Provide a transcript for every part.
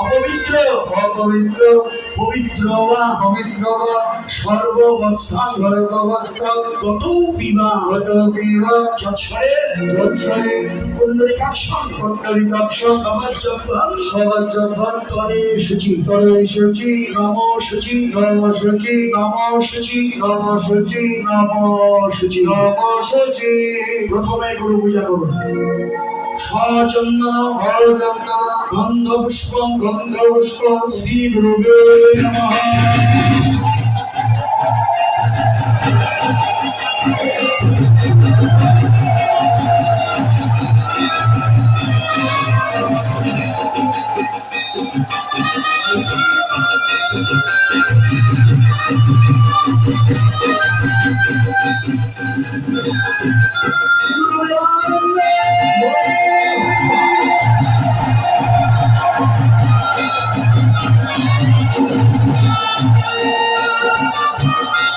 অপবিত্র। অপবিত্র। পবিত্র বা পবিত্র সর্ববস্থান সর্বাবস্থান তত বিবা গত বিবাহ যৎসরে যৎসরে পুণ্ডরিকাক্ষণ। পুণ্ডরিকাক্ষ সমাজব্বহং সমাজভন তরে শুচি তরে শুচি নম শুচি। নম শুচি। নম শুচি। নম শুচি। নম শুচি। নম শুচি। প্রথমে গুরু পূজা করুন। সচন্দন হরচন্দন গন্ধ পুষ্প গন্ধ পুষ্প শ্রী গুরুবে নমঃ।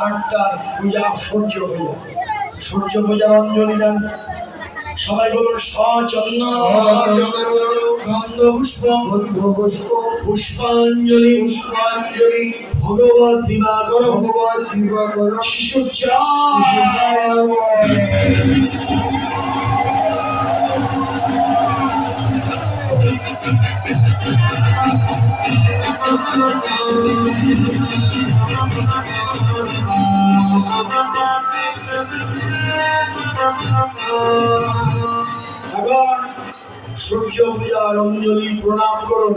আরেকটা পূজা সূর্য পূজা। সূর্য পূজা অঞ্জলি দেন। সবাই বলুন সচন্ন গন্ধ পুষ্প পুষ্প পুষ্পাঞ্জলি পুষ্পাঞ্জলি ভগবত দিবাকর দিবাকর শিশু এখন সূর্য পূজার অঞ্জলি প্রণাম করুন।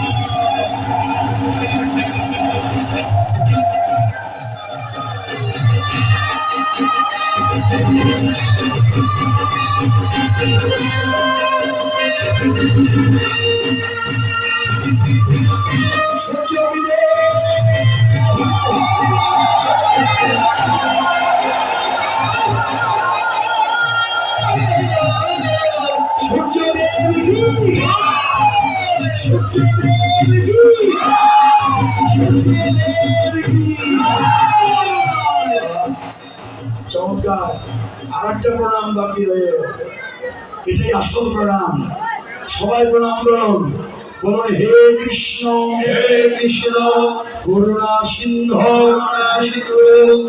চমৎকার আর একটা প্রণাম বাকি রয়ে। এটাই আসল প্রণাম সবাই প্রণাম করুন। বলুন হে কৃষ্ণ হে কৃষ্ণ। করুণা সিন্ধু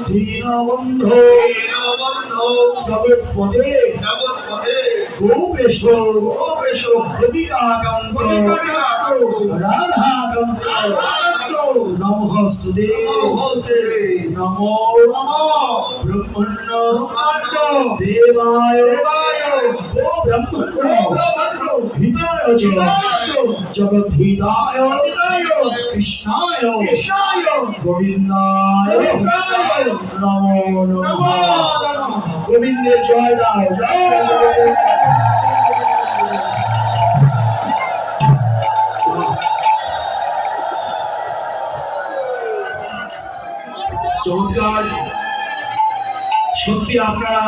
দীনবন্ধু। জগৎ পদে জগৎপথে গোপেশ গোপেশ দেবিকাকান্ত রাধাকান্ত। নমস্তুতে নমো ব্রহ্মণ্য দেবায়। চ জগদ্ধিতায় কৃষ্ণায় গোবিন্দায় নমো নমঃ। গোবিন্দের জয় দাও চমৎকার। সত্যি আপনারা